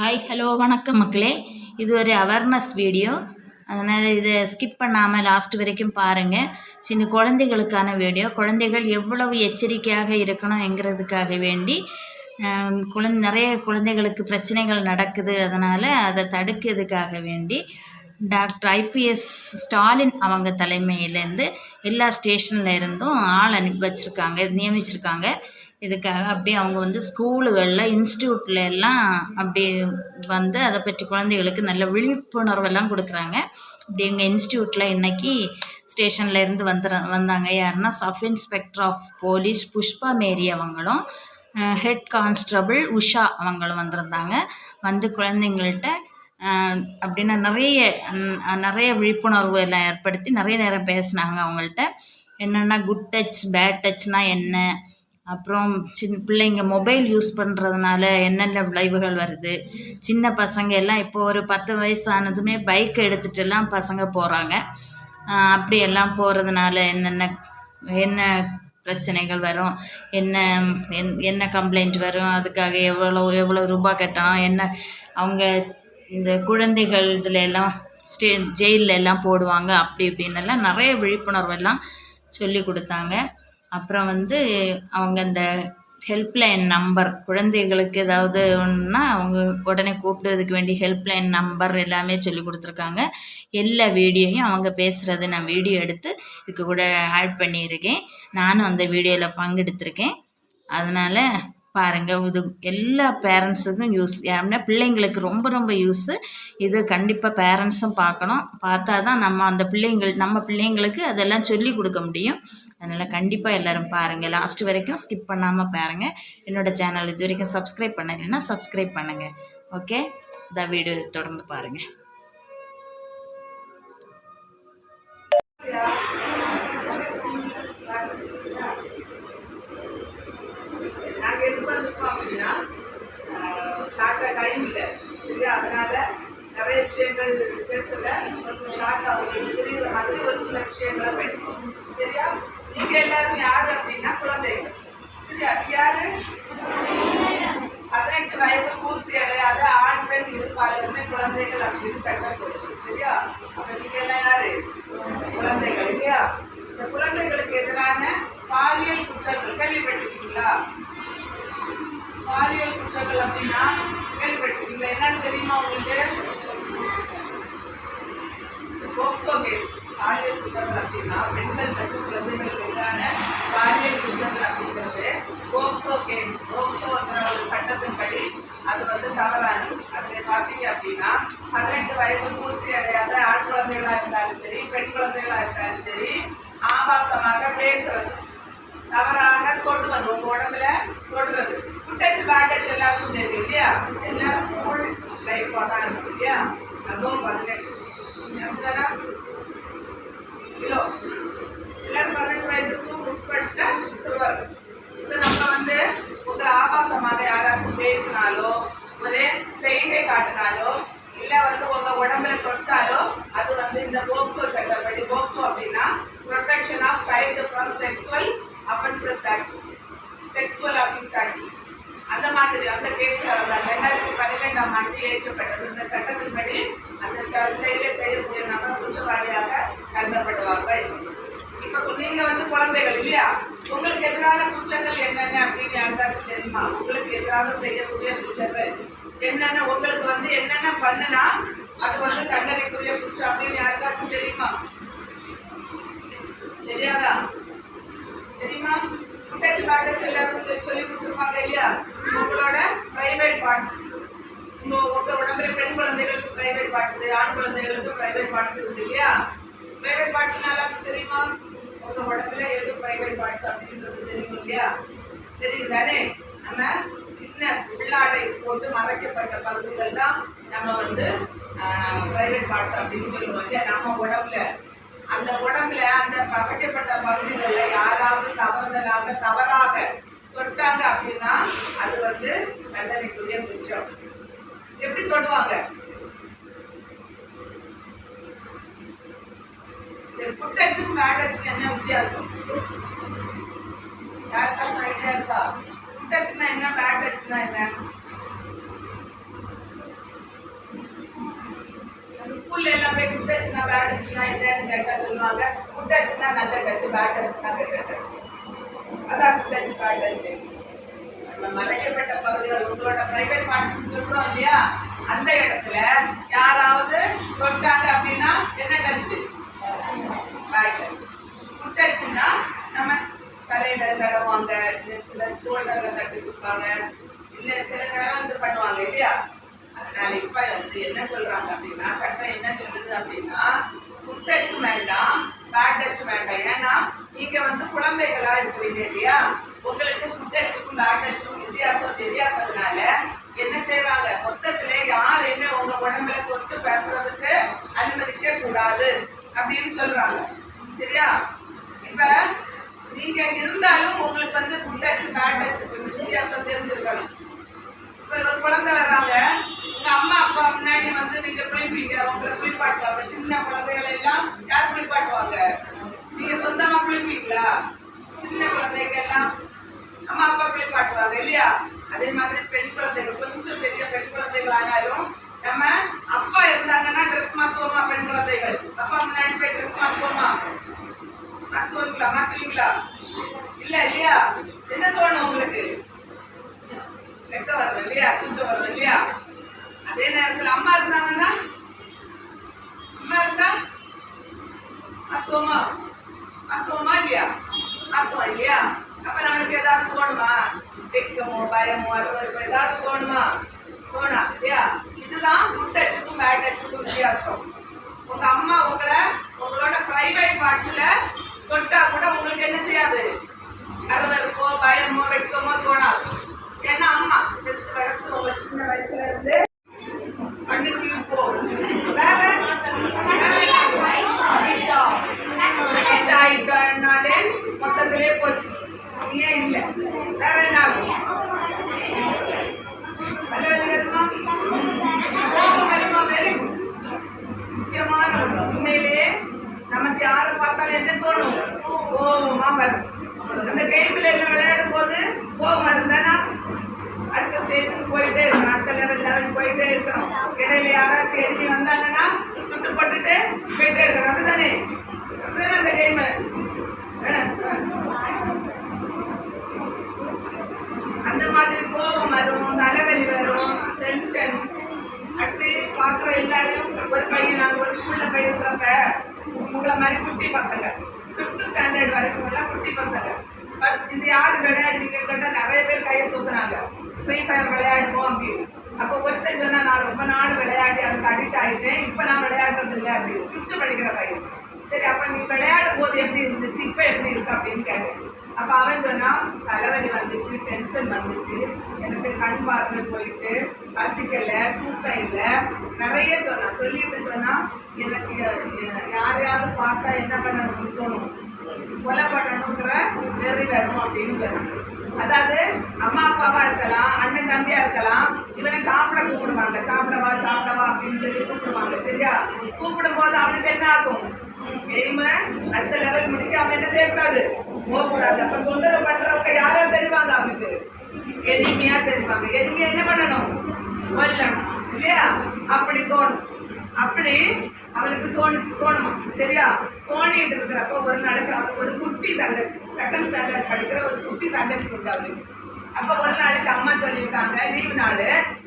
Hi hello வணக்கம் மக்களே. இது ஒரு அவேர்னஸ் வீடியோ அதனால் இதை ஸ்கிப் பண்ணாமல் லாஸ்ட் வரைக்கும் பாருங்கள் சின்ன குழந்தைகளுக்கான வீடியோ குழந்தைகள் எவ்வளவு எச்சரிக்கையாக இருக்கணுங்கிறதுக்காக வேண்டி குழந்தை நிறைய குழந்தைகளுக்கு பிரச்சனைகள் நடக்குது. அதனால் அதை தடுக்கிறதுக்காக வேண்டி டாக்டர் ஐபிஎஸ் ஸ்டாலின் அவங்க தலைமையிலேருந்து எல்லா ஸ்டேஷனில் இருந்தும் ஆள் அனுப்பி வச்சுருக்காங்க நியமிச்சிருக்காங்க. இதுக்காக அப்படியே அவங்க வந்து ஸ்கூலுகளில் இன்ஸ்டியூட்டில் எல்லாம் அப்படி வந்து அதை பற்றி குழந்தைகளுக்கு நல்ல விழிப்புணர்வெல்லாம் கொடுக்குறாங்க. அப்படி எங்கள் இன்ஸ்டியூட்டில் இன்னைக்கு ஸ்டேஷனில் இருந்து வந்துற வந்தாங்க. யாருன்னா sub inspector of police Pushpa Mary அவங்களும் ஹெட் கான்ஸ்டபிள் உஷா அவங்களும் வந்திருந்தாங்க. வந்து குழந்தைங்கள்ட்ட அப்படின்னா நிறைய நிறைய விழிப்புணர்வு எல்லாம் ஏற்படுத்தி நிறைய நேரம் பேசினாங்க அவங்கள்ட்ட. என்னென்னா குட் டச் பேட் டச்னா என்ன? அப்புறம் சின்ன பிள்ளைங்க மொபைல் யூஸ் பண்ணுறதுனால என்னென்ன விளைவுகள் வருது? சின்ன பசங்க எல்லாம் இப்போ ஒரு பத்து வயசானதுமே பைக் எடுத்துகிட்டு எல்லாம் பசங்க போகிறாங்க அப்படி எல்லாம் போகிறதுனால என்னென்ன என்ன பிரச்சனைகள் வரும்? என்ன என் என்ன கம்ப்ளைண்ட் வரும்? அதுக்காக எவ்வளோ எவ்வளோ ரூபாய் கட்டணும்? என்ன அவங்க இந்த குழந்தைகள் இதில் எல்லாம் ஸ்டே ஜெயிலில் எல்லாம் போடுவாங்க? அப்படி இப்படின்னு எல்லாம் நிறைய விழிப்புணர்வு எல்லாம் சொல்லி கொடுத்தாங்க. அப்புறம் வந்து அவங்க அந்த ஹெல்ப்லைன் நம்பர் குழந்தைகளுக்கு ஏதாவது ஒன்றுனா அவங்க உடனே கூப்பிடுறதுக்கு வேண்டி ஹெல்ப்லைன் நம்பர் எல்லாமே சொல்லி கொடுத்துருக்காங்க. எல்லா வீடியோயும் அவங்க பேசுகிறது நான் வீடியோ எடுத்து இதுக்கு கூட ஆட் பண்ணியிருக்கேன். நானும் அந்த வீடியோவில் பங்கெடுத்திருக்கேன். அதனால் பாருங்கள் இது எல்லா பேரண்ட்ஸுக்கும் யூஸ் ஏன்னா பிள்ளைங்களுக்கு ரொம்ப ரொம்ப யூஸு இது கண்டிப்பாக பேரண்ட்ஸும் பார்க்கணும். பார்த்தா தான் நம்ம அந்த பிள்ளைங்கள் நம்ம பிள்ளைங்களுக்கு அதெல்லாம் சொல்லி கொடுக்க முடியும். அதனால் கண்டிப்பாக எல்லோரும் பாருங்கள் லாஸ்ட் வரைக்கும் ஸ்கிப் பண்ணாமல் பாருங்கள் என்னோடய சேனல் இது வரைக்கும் சப்ஸ்கிரைப் பண்ணலைன்னா சப்ஸ்கிரைப் பண்ணுங்கள் ஓகே இந்த வீடியோ தொடர்ந்து பாருங்கள் நாங்கள் எது பண்ணிருக்கோம் அப்படின்னா ஷார்ட்டாக டைம் இல்லை. சரியா? அதனால நிறைய விஷயங்கள் பேசல கொஞ்சம் ஷார்ட்டாக அவங்களுக்கு மாதிரி ஒரு சில விஷயங்களை பேசணும் சரியா? நீங்கள் எல்லாரும் யார் அப்படின்னா குழந்தைகள் சரியா? யாரு? பதினெட்டு வயது பூர்த்தி அடையாத ஆண் பெண் இருப்பாளருமே குழந்தைகள் அப்படின்னு சட்டம் சொல்லுது. சரியா? அப்ப நீங்க எல்லாம் யாரு? குழந்தைகள் இல்லையா? இந்த குழந்தைகளுக்கு எதிரான பாலியல் குற்றங்கள் கேள்விப்பட்டிருக்கீங்களா? பாலியல் குற்றங்கள் அப்படின்னா கேள்விப்பட்டிருக்கீங்களா? என்னன்னு தெரியுமா உங்களுக்கு? POCSO case. பாலியல் குற்றங்கள் அப்படின்னா பெண்கள் மற்றும் குழந்தைகளுக்கு எதிரான பாலியல் குற்றங்கள் அப்படிங்கிறது போக்சோ கேஸ் போக்சோங்கிற ஒரு சட்டத்தின்படி அது வந்து தவறானது. அதில் பார்த்தீங்க அப்படின்னா பதினெட்டு வயது பூர்த்தி அடையாத ஆண் குழந்தைகளா இருந்தாலும் சரி பெண் குழந்தைகளா இருந்தாலும் சரி ஆபாசமாக பேசுறது தவறாக தொடுவது உங்க உடம்புல தொடுறது குட்டச்சு பேட்டச்சு எல்லாருக்கும் தெரியும் இல்லையா எல்லாரும் ஸ்கூல் லைஃபாக தான் இருக்கும் இல்லையா அதுவும் பதினெட்டு அப்படிதானா? கிலோ எல்லாரும் பதினெட்டு வயதுக்கு உட்பட்ட சிறுவர் ஸோ நம்ம வந்து ஒரு ஆபாசமாக யாராச்சும் பேசினாலோ ஒரு செய்கை காட்டினாலோ இல்லை வந்து உங்க உடம்புல தொட்டாலோ அது வந்து இந்த போக்சோ சட்டப்படி போக்சோ அப்படின்னா protection of child from sexual offences act sexual offences act அந்த மாதிரி அந்த கேஸ்ல வந்து ரெண்டாயிரத்தி பன்னிரெண்டாம் ஆண்டு இயற்றப்பட்டது இந்த சட்டத்தின்படி அந்த செ- செயலை செய்யக்கூடிய நபர் குற்றவாளியாக கருதப்படுவார்கள் இப்ப நீங்க வந்து குழந்தைகள் இல்லையா உங்களுக்கு எதிரான குற்றங்கள் என்னென்ன அப்படின்னு யாருக்காச்சும் தெரியுமா உங்களுக்கு செய்யக்கூடிய குற்றங்கள். என்னென்ன உங்களுக்கு வந்து என்னென்ன பண்ணுனா அது வந்து தண்டனைக்குரிய குற்றம் அப்படின்னு யாருக்காச்சும் தெரியுமா? தெரியாதா? தெரியுமா? குட்டச்சு பாட்டச்சு எல்லாருக்கும் சொல்லி- கொடுத்துருப்பாங்க இல்லையா? உங்களோட பிரைவேட் பார்ட்ஸ் உங்க உடம்புல பெண் குழந்தைகளுக்கு பிரைவேட் பார்ட்ஸ் ஆண் குழந்தைகளுக்கு பிரைவேட் பார்ட்ஸ் இருக்கு இல்லையா? பிரைவேட் பார்ட்ஸ் எல்லாருக்கும் தெரியுமா? உங்க உடம்புல எது பிரைவேட் பார்ட்ஸ் அப்படின்றது தெரியும் இல்லையா? தெரியும் தானே? நம்ம திக்னஸ் உள்ளாடை போட்டு மறைக்கப்பட்ட பகுதிகள் தான் நம்ம வந்து பிரைவேட் பார்ட்ஸ் அப்படின்னு சொல்லுவோம் இல்லையா? நம்ம உடம்புல. அந்த உடம்புல அந்த மறைக்கப்பட்ட பகுதிகளில் யாராவது தவறுதலாக தவறாக தொட்டாங்க அப்படின்னா அது வந்து தண்டனைக்குரிய குற்றம். எப்படி தொடுவாங்க? சரி குட்டச்சுக்கும் பேட்டச்சுக்கும் என்ன வித்தியாசம்? டச்சுனா என்ன? பேக் டச்சுனா என்ன? ஸ்கூல்ல எல்லாமே குட் டச்சுனா பேட் டச்சுனா என்னன்னு கேட்டா சொல்லுவாங்க. குட் நல்ல டச் பேட் டச்சுனா கெட்ட டச் அதான் குட் பேட் டச் நம்ம மறைக்கப்பட்ட பகுதிகள் உங்களோட பிரைவேட் பார்ட்ஸ் சொல்றோம் இல்லையா? அந்த இடத்துல யாராவது தொட்டாங்க அப்படின்னா என்ன டச்சு பேட் டச் குட் நம்ம தலையில தடவாங்க இல்ல சில சோல்டர்ல தட்டி கொடுப்பாங்க இல்ல சில நேரம் இது பண்ணுவாங்க இல்லையா? அதனால இப்ப வந்து என்ன சொல்றாங்க அப்படின்னா சட்டம் என்ன சொல்லுது அப்படின்னா குட் டச் வேண்டாம் பேட் டச் வேண்டாம். ஏன்னா நீங்க வந்து குழந்தைகளா இருக்கிறீங்க இல்லையா? உங்களுக்கு குட் டச்சுக்கும் பேட் டச்சுக்கும் வித்தியாசம் தெரியாததுனால என்ன செய்வாங்க? மொத்தத்துல யாரையுமே உங்க உடம்புல தொட்டு பேசுறதுக்கு அனுமதிக்க கூடாது அப்படின்னு சொல்றாங்க. சரியா? இப்ப நீங்க இருந்தாலும் உங்களுக்கு வந்து குட் டச் பேட் டச் வித்தியாசம் தெரிஞ்சிருக்கணும். இப்போ ஒரு குழந்தை வர்றாங்க. உங்க அம்மா அப்பா முன்னாடி வந்து நீங்க குளிப்பீங்க. உங்களை குளிப்பாட்டுவாங்க. சின்ன குழந்தைகள் எல்லாம் யார் குளிப்பாட்டுவாங்க? நீங்க சொந்தமா குளிப்பீங்களா? சின்ன குழந்தைகள் எல்லாம் அம்மா அப்பா குளிப்பாட்டுவாங்க இல்லையா? அதே மாதிரி பெண் குழந்தைகள் கொஞ்சம் பெரிய பெண் குழந்தைகள் ஆனாலும் நம்ம அப்பா இருந்தாங்கன்னா ட்ரெஸ் மாத்துவோமா பெண் குழந்தைகள் அப்பா முன்னாடி போய் ட்ரெஸ் மாத்துவோமா மாத்துவீங்களா மாத்துவீங்களா இல்ல இல்லையா? என்ன தோணும் உங்களுக்கு? வெக்க வரும் இல்லையா? கூச்சம் வரும் இல்லையா? அதே நேரத்துல அம்மா இருந்தாங்கன்னா? அம்மா இருந்தா? அத்தோமா அத்தோமா இல்லையா? மாத்துவோம் இல்லையா? அப்ப நம்மளுக்கு ஏதாவது தோணுமா? வெக்கமோ பயமோ அருவருப்போ ஏதாவது தோணுமா? தோணா இல்லையா இதுதான் குட் டச்சுக்கும் பேட் டச்சுக்கும் வித்தியாசம் உங்க அம்மா உங்களை உங்களோட பிரைவேட் பார்ட்ஸ்ல தொட்டா கூட உங்களுக்கு என்ன செய்யாது அருவருப்போ பயமோ வெட்கமோ தோணாது ஏன்னா அம்மா எடுத்து வளர்த்து உங்க சின்ன வயசுல இருந்து பண்ணி ஃபீஸ் போகும் வேற அடிட்டா அடிக்ட் ஆயிட்டாலே மொத்தத்திலே போச்சு ஏன் இல்லை வேற என்ன ஆகும் தலைவலி வருமா கோபம் வருமா வெரி குட் முக்கியமான ஒண்ணு உண்மையிலேயே நமக்கு யாரை பார்த்தாலும் என்ன தோணும் ஓ வரும் அந்த கேமில் எல்லாம் விளையாடும் போது கோபம் இருந்தானா? அடுத்த ஸ்டேஜுக்கு போயிட்டே இருக்கணும் அடுத்த லெவல் லெவல் போயிட்டே இருக்கணும் இடையில யாராச்சும் எழுதி வந்தாங்கன்னா சுட்டு போட்டுட்டு போயிட்டே இருக்கணும் அப்படிதானே அப்படிதானே அந்த கேமு அந்த மாதிரி கோபம் வரும் தலைவலி வரும் டென்ஷன் அடுத்து பார்க்குற எல்லாரையும் ஒரு பையன் நாங்கள் ஒரு ஸ்கூலில் போயிருக்கிறப்ப உங்களை மாதிரி குட்டி பசங்க. ஃபிஃப்த் ஸ்டாண்டர்ட் வரைக்கும் எல்லாம் குட்டி பசங்க. இந்த யார் விளையாடுறீங்கன்னு கேட்டால் நிறைய பேர் கையை தூக்குறாங்க. ஃப்ரீ ஃபயர் விளையாடுவோம் அப்படின்னு. அப்போ ஒருத்தர் சொன்னா நான் ரொம்ப நாள் விளையாடி அதுக்கு அடிக்ட் ஆகிட்டேன் இப்போ நான் விளையாடுறது இல்லை அப்படின்னு. ஃபிஃப்த்து படிக்கிற பையன். சரி அப்போ நீ விளையாடும் போது எப்படி இருந்துச்சு? இப்போ எப்படி இருக்கு அப்படின்னு கேட்டேன். அப்போ அவன் சொன்னான் தலைவலி வந்துச்சு டென்ஷன் வந்துச்சு. எனக்கு கண் பார்வை போயிட்டு பசிக்கலை தூக்கம் இல்லை. நிறைய சொன்னான். சொல்லிட்டு சொன்னா எனக்கு யாரையாவது பார்த்தா என்ன பண்ணணும்? தோணும் கொலை பண்ணணுங்கிற வெறி வேணும் அப்படின்னு சொன்னான் அதாவது அம்மா அப்பாவா இருக்கலாம் அண்ணன் தம்பியா இருக்கலாம் இவனை சாப்பிட கூப்பிடுவாங்க. சாப்பிடவா சாப்பிடவா அப்படின்னு சொல்லி கூப்பிடுவாங்க சரியா? கூப்பிடும் போது அவனுக்கு என்ன ஆகும்? கேம அடுத்த லெவல் முடிக்க அவன் என்ன செய்யக்கூடாது போகக்கூடாது. அப்ப தொந்தரவு பண்றவங்க யாரா தெரிவாங்க அவனுக்கு? எளிமையா தெரிவாங்க. எளிமையா என்ன பண்ணணும்? கொல்லணும். இல்லையா? அப்படி தோணும். அப்படி அவனுக்கு தோணு தோணுமா சரியா? தோணிட்டு இருக்கிறப்ப ஒரு நாளைக்கு அவனுக்கு ஒரு குட்டி தங்கச்சி செகண்ட் ஸ்டாண்டர்ட் படிக்கிற ஒரு குட்டி தங்கச்சி உண்டு அவனுக்கு அப்ப ஒரு நாளைக்கு அம்மா சொல்லியிருக்காங்க லீவு நாள்.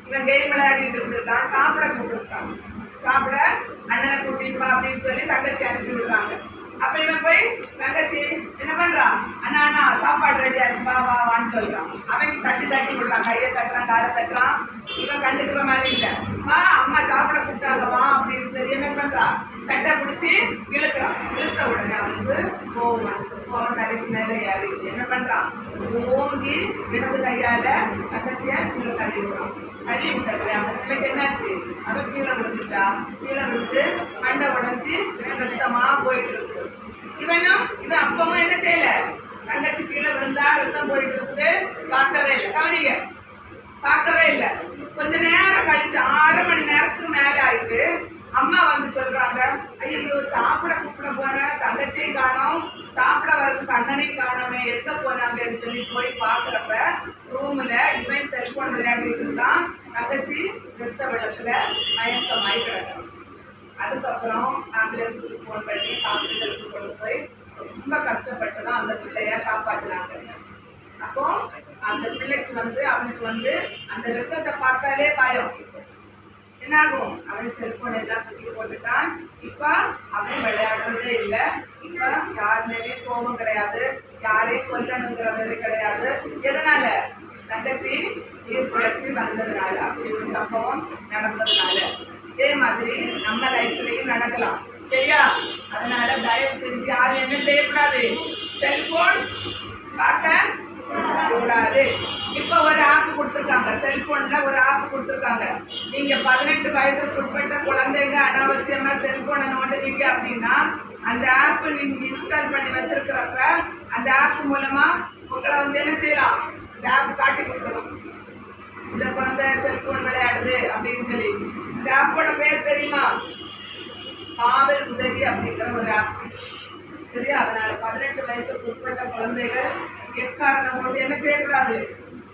இவன் டெய்லி விளையாடிட்டு இருந்திருக்கான் சாப்பிட கூப்பிட்டுருக்கான். சாப்பிட அண்ணனை கூட்டிட்டு வா அப்படின்னு சொல்லி தங்கச்சி அனுப்பி விடுறாங்க. அப்ப இவன் போய் தங்கச்சி என்ன பண்றா? அண்ணா அண்ணா சாப்பாடு ரெடியா இருக்கு வா வா வான்னு சொல்றான். அவன் தட்டி தட்டி விடுறான் கையை தட்டுறான் காலை தட்டுறான். இவன் கண்டுக்கிற மாதிரி இல்லை. வா அம்மா சாப்பிட கூப்பிட்டாங்கம்மா அப்படின்னு சொல்லி என்ன பண்ணுறா சட்டை பிடிச்சி இழுக்கிறான் இழுத்த உடனே அவனுக்கு கோவம் வந்துச்சு. கோவம் தலைக்கு மேலே ஏறிச்சு என்ன பண்ணுறான் ஓங்கி இடது கையால் தங்கச்சியை கீழே தள்ளி விடுறான் தள்ளி விட்டதுல அந்த பிள்ளைக்கு என்னாச்சு? அவன் கீழே விழுந்துட்டா. கீழே விழுந்து மண்டை உடஞ்சி ரத்தமா போயிட்டு இருக்கு. இவனும் இவன் அப்பவும் என்ன செய்யல? தங்கச்சி கீழே விழுந்தா ரத்தம் போயிட்டு இருக்குது. பார்க்கவே இல்லை. கவனிங்க. பார்க்கவே இல்லை. கொஞ்ச நேரம் கழிச்சு ஆறு மணி நேரத்துக்கு மேல ஆயிட்டு அம்மா வந்து சொல்றாங்க ஐயோ சாப்பிட கூப்பிட போன தங்கச்சியும் காணோம் சாப்பிட வர்றதுக்கு அண்ணனையும் காணோமே எங்க போனாங்கன்னு சொல்லி போய் பாக்குறப்ப ரூம்ல இவன் செல்போன் விளையாடிட்டு இருந்தான் தங்கச்சி நிறுத்த விளக்குல மயக்கமாய் கிடக்கும் அதுக்கப்புறம் ஆம்புலன்ஸுக்கு ஃபோன் பண்ணி ஹாஸ்பிட்டலுக்கு கொண்டு போய் ரொம்ப கஷ்டப்பட்டு தான் அந்த பிள்ளைய காப்பாற்றினாங்க அப்போ அந்த பிள்ளைக்கு வந்து அவனுக்கு வந்து அந்த ரத்தத்தை பார்த்தாலே பயம். என்னாகும்? அவன் செல்போன் எல்லாம் தூக்கி போட்டுட்டான். இப்ப அவன் விளையாடுறதே இல்லை. இப்ப யார் மேலே கோபம் கிடையாது. யாரையும் கொல்லணுங்கிறது கிடையாது. எதனால? தங்கச்சி நீர் குழச்சி வந்ததுனால அப்படி ஒரு சம்பவம் நடந்ததுனால. இதே மாதிரி நம்ம லைஃப்லையும் நடக்கலாம். சரியா? அதனால தயவு செஞ்சு யாரும் என்ன செய்யக்கூடாது? செல்போன் பார்க்க கூடாது இப்போ ஒரு ஆப் கொடுத்துருக்காங்க. செல்போன்ல ஒரு ஆப் கொடுத்துருக்காங்க. நீங்க பதினெட்டு வயதுக்கு உட்பட்ட குழந்தைங்க அனாவசியமா செல்ஃபோனை நோண்டுவீங்க அப்படின்னா அந்த ஆப் நீங்க இன்ஸ்டால் பண்ணி வச்சிருக்கிறப்ப அந்த ஆப் மூலமா உங்களை வந்து என்ன செய்யலாம்? இந்த ஆப் காட்டி கொடுக்கலாம் இந்த குழந்தை செல்போன் விளையாடுது அப்படின்னு சொல்லி. இந்த ஆப்போட பேர் தெரியுமா? காவல் உதவி அப்படிங்கிற ஒரு ஆப் சரியா? அதனால பதினெட்டு வயசுக்கு உட்பட்ட குழந்தைகள் எக்காரணம் கொண்டு என்ன செய்யக்கூடாது?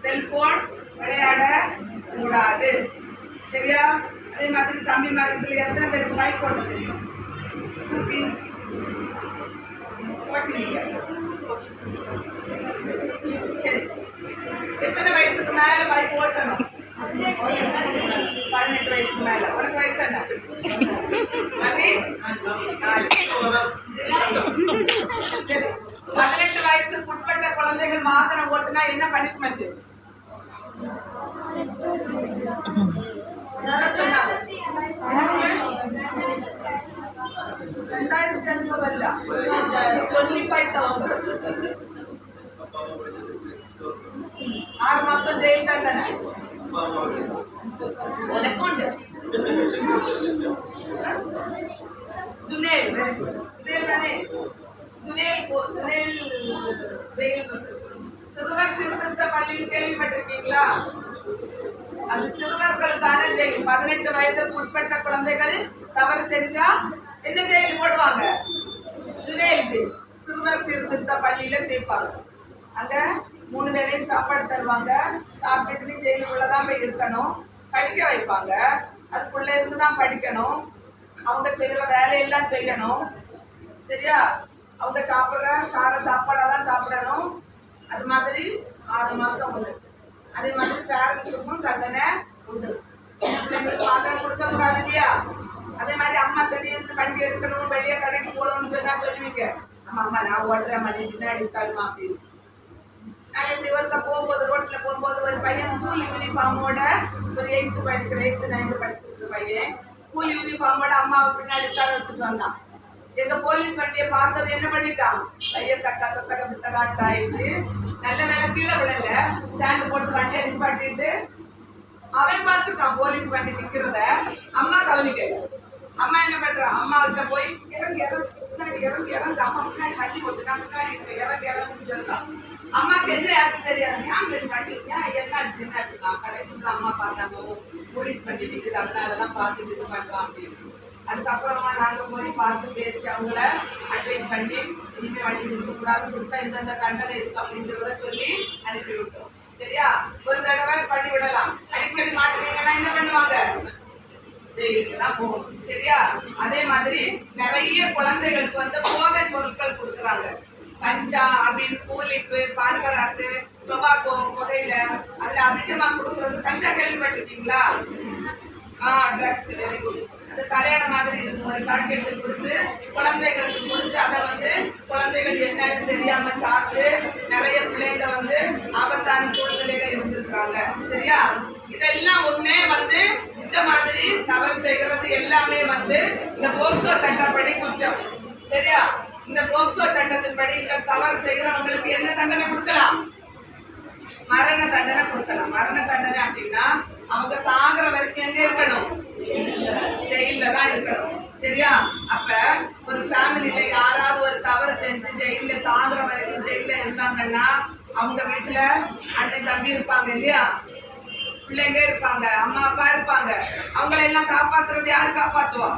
செல்போன் விளையாட கூடாது. சரியா? அதே மாதிரி தம்பி மரத்தில் எத்தனை பேருக்கு மைக் கொண்டு தெரியும் ஸ்கூட்டி ஓட்டுவீங்க. சரி எத்தனை வயசுக்கு மேல பைக் ஓட்டணும் பதினெட்டு வயசுக்கு மேல உனக்கு வயசு என்ன மதி? நாலு. சரி. பதினெட்டு வயசுக்கு உட்பட்ட குழந்தைகள் வாகனம் ஓட்டுனா என்ன பனிஷ்மெண்ட் ரெண்டாயிரத்தி ஐநூறு டுவெண்ட்டி ஃபைவ் தௌசண்ட் ஆறு மாசம் ஜெயில் தண்டனை உனக்குண்டு ஜுனேல் ஜுனேல் தானே ஜுனேல் போ- ஜுனேல் ஜெயில் சிறுவர் சீர்திருத்த பள்ளியில் கேள்விப்பட்டிருக்கீங்களா அது சிறுவர்களுக்கான ஜெயில் பதினெட்டு வயதுக்கு உட்பட்ட குழந்தைகள் தவறு செஞ்சா என்ன ஜெயில் போடுவாங்க ஜுனேல் ஜெயில் சிறுவர் சீர்திருத்த பள்ளியில சேர்ப்பாங்க அங்க மூணு சாப்பாடு தருவாங்க. சாப்பிட்டுட்டு நீ தான் போய் இருக்கணும். படிக்க வைப்பாங்க. அதுக்குள்ள இருந்து தான் படிக்கணும். அவங்க செய்யற வேலையெல்லாம் செய்யணும். சரியா? அவங்க சாப்பிட்ற கார சாப்பாடெல்லாம் சாப்பிடணும். அது மாதிரி ஆறு மாசம் உண்டு. அதே மாதிரி பேரண்ட்ஸுக்கும் தண்டனை உண்டு. பிள்ளைங்களுக்கு வாகனம் கொடுக்க இல்லையா? அதே மாதிரி அம்மா திடீர்னு வண்டி எடுக்கணும் வெளியே கடைக்கு போகணும்னு சொன்னா சொல்லுவீங்க. அம்மா அம்மா நான் ஓட்டுறேன் மணி பின்னாடி உட்காருமா அப்படின்னு. நான் இப்படி போகும்போது ரோட்டில் போகும்போது ஒரு பையன் ஸ்கூல் யூனிஃபார்மோட ஒரு எயித்து படிக்கிற எயித்து நைன்த்து படிச்சிருக்க பையன் ஸ்கூல் யூனிஃபார்மோட அம்மாவை பின்னாடி உட்கார வச்சுட்டு வந்தான். எங்க போலீஸ் வண்டியை பார்த்தது என்ன பண்ணிட்டான்? பையன் தக்க தக்க வித்த ஆயிடுச்சு நல்ல வேலை கீழே விடல. ஸ்டாண்ட் போட்டு வண்டியை நிப்பாட்டிட்டு அவன் பார்த்துருக்கான் போலீஸ் வண்டி நிக்கிறத. அம்மா கவனிக்கல. அம்மா என்ன பண்றா? அம்மா கிட்ட போய் இறங்கி இறங்கி இறங்கி இறங்கி அம்மா முன்னாடி வண்டி போட்டு நான் முன்னாடி இருக்கேன் இறங்கி இறங்கி சொல்றான் அம்மாக்கு என்ன யாருக்கும் தெரியாது. ஏன் இந்த வண்டி ஏன் என்னாச்சு என்னாச்சு நான் கடைசியில் அம்மா பார்த்தாங்க போலீஸ் பண்ணி அதனால அதனாலதான் பார்த்து இது பண்றான் அப்படின்னு. அதுக்கப்புறமா நாங்க போய் பார்த்து பேசி அவங்கள அட்வைஸ் பண்ணி இனிமேல் வண்டி கொடுக்கக்கூடாது கொடுத்தா இந்தந்த தண்டனை இருக்கு அப்படிங்கிறத சொல்லி அனுப்பி விட்டோம். சரியா? ஒரு தடவை பண்ணி விடலாம். அடிக்கடி மாட்டுறீங்கன்னா என்ன பண்ணுவாங்க? ஜெயிலுக்கு தான் போகணும். சரியா? அதே மாதிரி நிறைய குழந்தைகளுக்கு வந்து போதை பொருட்கள் கொடுக்குறாங்க. பஞ்சா அப்படின்னு கூலிப்பு பான்பராக்கு டொபாக்கோ புகையில அதுல அதிகமா கொடுக்குறது கஞ்சா கேள்விப்பட்டிருக்கீங்களா? ஆ ட்ரக்ஸ் வெரி குட் அந்த கல்யாண மாதிரி இருக்கும். ஒரு பாக்கெட்டு கொடுத்து குழந்தைகளுக்கு கொடுத்து அதை வந்து குழந்தைகள் என்னன்னு தெரியாம சாப்பிட்டு நிறைய பிள்ளைங்க வந்து ஆபத்தான சூழ்நிலையில இருந்திருக்காங்க. சரியா? இதெல்லாம் ஒண்ணே வந்து இந்த மாதிரி தவறு செய்கிறது எல்லாமே வந்து இந்த போக்சோ சட்டப்படி குற்றம். சரியா? இந்த போக்சோ சட்டத்தின்படி இந்த தவறு செய்கிறவங்களுக்கு என்ன தண்டனை கொடுக்கலாம்? மரண தண்டனை கொடுக்கலாம். மரண தண்டனை அப்படின்னா அவங்க சாகுற வரைக்கும் எங்க இருக்கணும்? ஜெயில தான் இருக்கணும். சரியா? அப்ப ஒரு ஃபேமிலியில யாராவது ஒரு தவறு செஞ்சு ஜெயில சாகுற வரைக்கும் ஜெயில இருந்தாங்கன்னா அவங்க வீட்டுல அண்ணன் தம்பி இருப்பாங்க இல்லையா? பிள்ளைங்க இருப்பாங்க அம்மா அப்பா இருப்பாங்க. அவங்கள எல்லாம் காப்பாத்துறது யார் காப்பாத்துவா?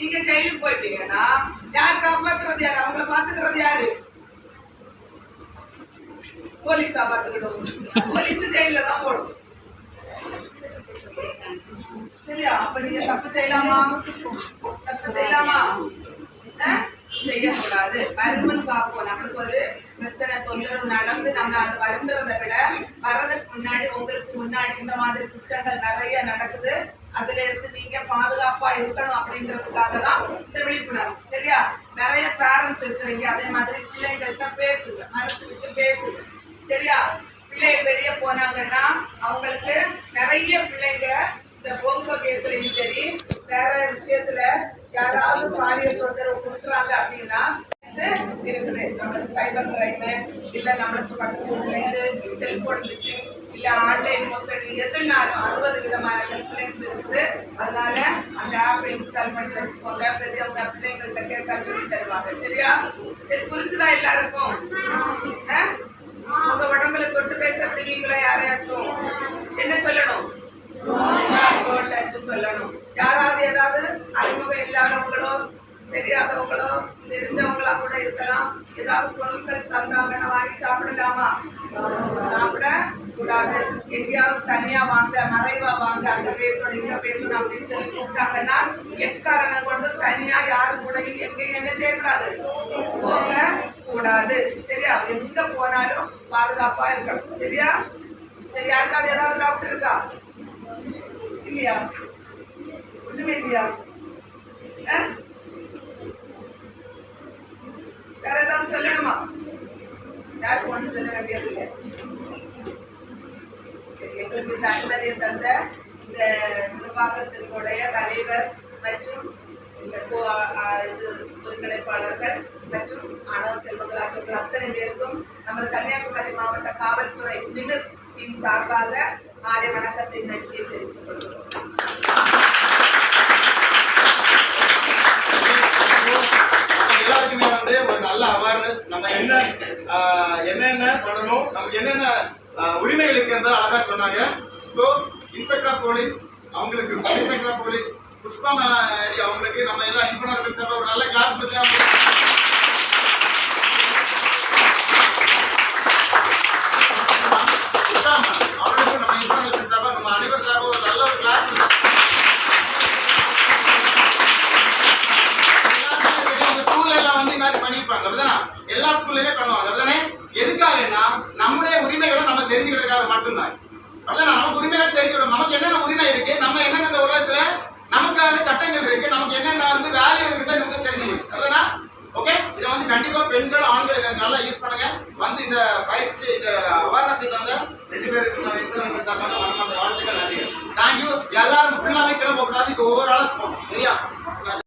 நீங்க ஜெயிலுக்கு போயிட்டீங்கன்னா யார் காப்பாத்துறது யாரு? அவங்கள பாத்துக்கிறது யாரு? போலீஸா பாத்துக்கிட்டோம் போலீஸ் ஜெயில தான் போடும். சரியா? அப்ப நீங்க தப்பு செய்யலாமா? தப்பு செய்யலாமா? செய்யக்கூடாது வருமன் பார்ப்போம். நம்மளுக்கு ஒரு பிரச்சனை தொந்தரவு நடந்து நம்ம அது வருந்துறதை விட வர்றதுக்கு முன்னாடி உங்களுக்கு முன்னாடி இந்த மாதிரி குற்றங்கள் நிறைய நடக்குது. அதுல இருந்து நீங்க பாதுகாப்பா இருக்கணும் அப்படிங்கிறதுக்காக தான் இந்த விழிப்புணர்வு. சரியா? நிறைய பேரண்ட்ஸ் இருக்கிறீங்க அதே மாதிரி பிள்ளைங்கள்ட்ட பேசுங்க. மனசு விட்டு பேசுங்க. சரியா? பிள்ளைங்க வெளியே போனாங்கன்னா அவங்களுக்கு நிறைய பிள்ளைங்க இந்த போங்கோ கேஸ்லயும் சரி வேற விஷயத்துல யாராவது பாலியல் தொந்தரவு கொடுக்குறாங்க அப்படின்னா இது இருக்குது. நம்மளுக்கு சைபர் கிரைமு இல்ல நம்மளுக்கு பக்கத்து ஊர்ல இருந்து செல்போன் மிஸ்ஸிங் இல்ல ஆன்லைன் மோசடி எதுனாலும் அறுபது விதமான ஹெல்ப்லைன்ஸ் இருக்குது. அதனால அந்த ஆப் இன்ஸ்டால் பண்ணி வச்சுக்கோங்க. பெரியவங்க பிள்ளைங்கள்ட்ட கேட்க சொல்லி தருவாங்க. சரியா? சரி புரிஞ்சுதா எல்லாருக்கும்? உங்க உடம்புல தொட்டு பேச பிடிங்களா யாரையாச்சும்? என்ன சொல்லணும்? சொல்லணும். யாராவது ஏதாவது அறிமுகம் இல்லாதவங்களோ தெரியாதவங்களோ தெரிஞ்சவங்களா கூட இருக்கலாம். ஏதாவது பொருட்கள் தந்தாங்கன்னா வாங்கி சாப்பிடலாமா? சாப்பிட கூடாது. எங்கேயாவது தனியா வாங்க மறைவா வாங்க அந்த பேசணும் இங்க பேசணும் அப்படின்னு சொல்லி கூப்பிட்டாங்கன்னா எக்காரணம் கொண்டு தனியா யாரு கூட எங்கேயும் என்ன செய்யக்கூடாது? போக கூடாது. சரியா? எங்க போனாலும் பாதுகாப்பா இருக்கணும். சரியா? சரி யாருக்காவது ஏதாவது டவுட் இருக்கா? இல்லையா? ஒண்ணுமே இல்லையா ஆ? வேற ஏதாவது சொல்லணுமா? யாருக்கும் ஒன்றும் சொல்ல வேண்டியது இல்லை. எங்களுக்கு இந்த அனுமதியை தந்த இந்த நிர்வாகத்தினுடைய தலைவர் மற்றும் இந்த இது ஒருங்கிணைப்பாளர்கள் மற்றும் ஆணவ செல்வங்களாக அத்தனை பேருக்கும் நமது கன்னியாகுமரி மாவட்ட காவல்துறை மின்னல் டீம் சார்பாக ஆரிய வணக்கத்தை நன்றியை தெரிவித்துக் கொள்கிறோம். நம்ம என்ன என்னென்ன பண்ணணும் நமக்கு என்னென்ன உரிமைகள் இருக்கிறதா அழகா சொன்னாங்க. ஸோ இன்ஸ்பெக்டர் போலீஸ் அவங்களுக்கு இன்ஸ்பெக்டர் போலீஸ் புஷ்பா அவங்களுக்கு நம்ம எல்லாம் இன்ஃபர்மேஷன் ஒரு நல்ல கிளாஸ் கொடுத்து எதுக்காகன்னா நம்முடைய உரிமைகளை நம்ம தெரிஞ்சுக்கிறதுக்காக மட்டும்தான். அதான் நமக்கு உரிமைகள் தெரிஞ்சுக்கணும். நமக்கு என்னென்ன உரிமை இருக்கு? நம்ம என்னென்ன இந்த உலகத்துல நமக்காக சட்டங்கள் இருக்கு? நமக்கு என்னென்ன வந்து வேல்யூ இருக்குன்னு நமக்கு தெரிஞ்சுக்கணும். அப்படிதானே ஓகே இதை வந்து கண்டிப்பா பெண்கள் ஆண்கள் இதை நல்லா யூஸ் பண்ணுங்க. வந்து இந்த பயிற்சி இந்த அவேர்னஸ் வந்து ரெண்டு பேருக்கும் நான் இன்ஃபர்மேஷன் சார்பாக வணக்கம் வாழ்த்துக்கள் நன்றி. தேங்க்யூ எல்லாரும் ஃபுல்லாவே கிளம்ப கூடாது இப்போ ஒவ்வொரு ஆளுக்கும் போகணும் சரியா?